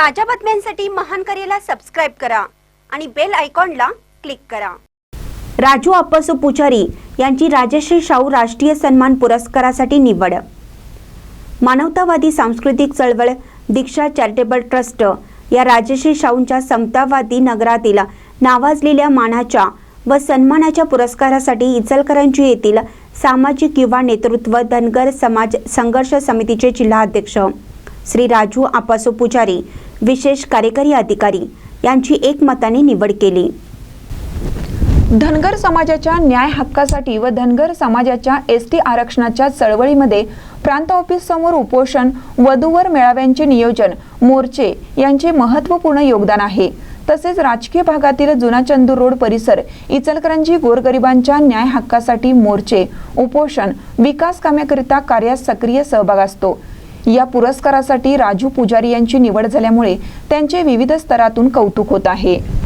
ताज्या बातम्यांसाठी महान करेला सबस्क्राईब करा आणि बेल आयकॉनला क्लिक करा. राजू अप्पासू पुजारी यांची राजश्री शाहू राष्ट्रीय सन्मान पुरस्कारासाठी निवड. मानवतावादी सांस्कृतिक चळवळ दीक्षा चॅरिटेबल ट्रस्ट या राजश्री शाहूंच्या समतावादी नगरातील नावाजलेल्या मानाच्या व सन्मानाच्या पुरस्कारासाठी इचलकरंजी येथील सामाजिक युवा नेतृत्व धनगर समाज संघर्ष समितीचे जिल्हाध्यक्ष. श्री राजू आपासो पुजारी विशेष कार्यकारी अधिकारी यांची एकमताने निवड केली. धनगर समाजाच्या न्याय हक्कासाठी व धनगर समाजाच्या एस टी आरक्षणाच्या चळवळीमध्ये प्रांत ऑफिस समोर उपोषण वधूवर मेळाव्यांचे नियोजन मोर्चे यांचे महत्त्वपूर्ण योगदान आहे. तसेच राजकीय भागातील जुना चंदूर रोड परिसर इचलकरंजी गोरगरिबांच्या न्याय हक्कासाठी मोर्चे उपोषण विकास काम्याकरिता कार्यात सक्रिय सहभाग असतो. या पुरस्कारासाठी राजू पुजारी यांची निवड झाल्यामुळे त्यांचे विविध स्तरातून कौतुक होत आहे.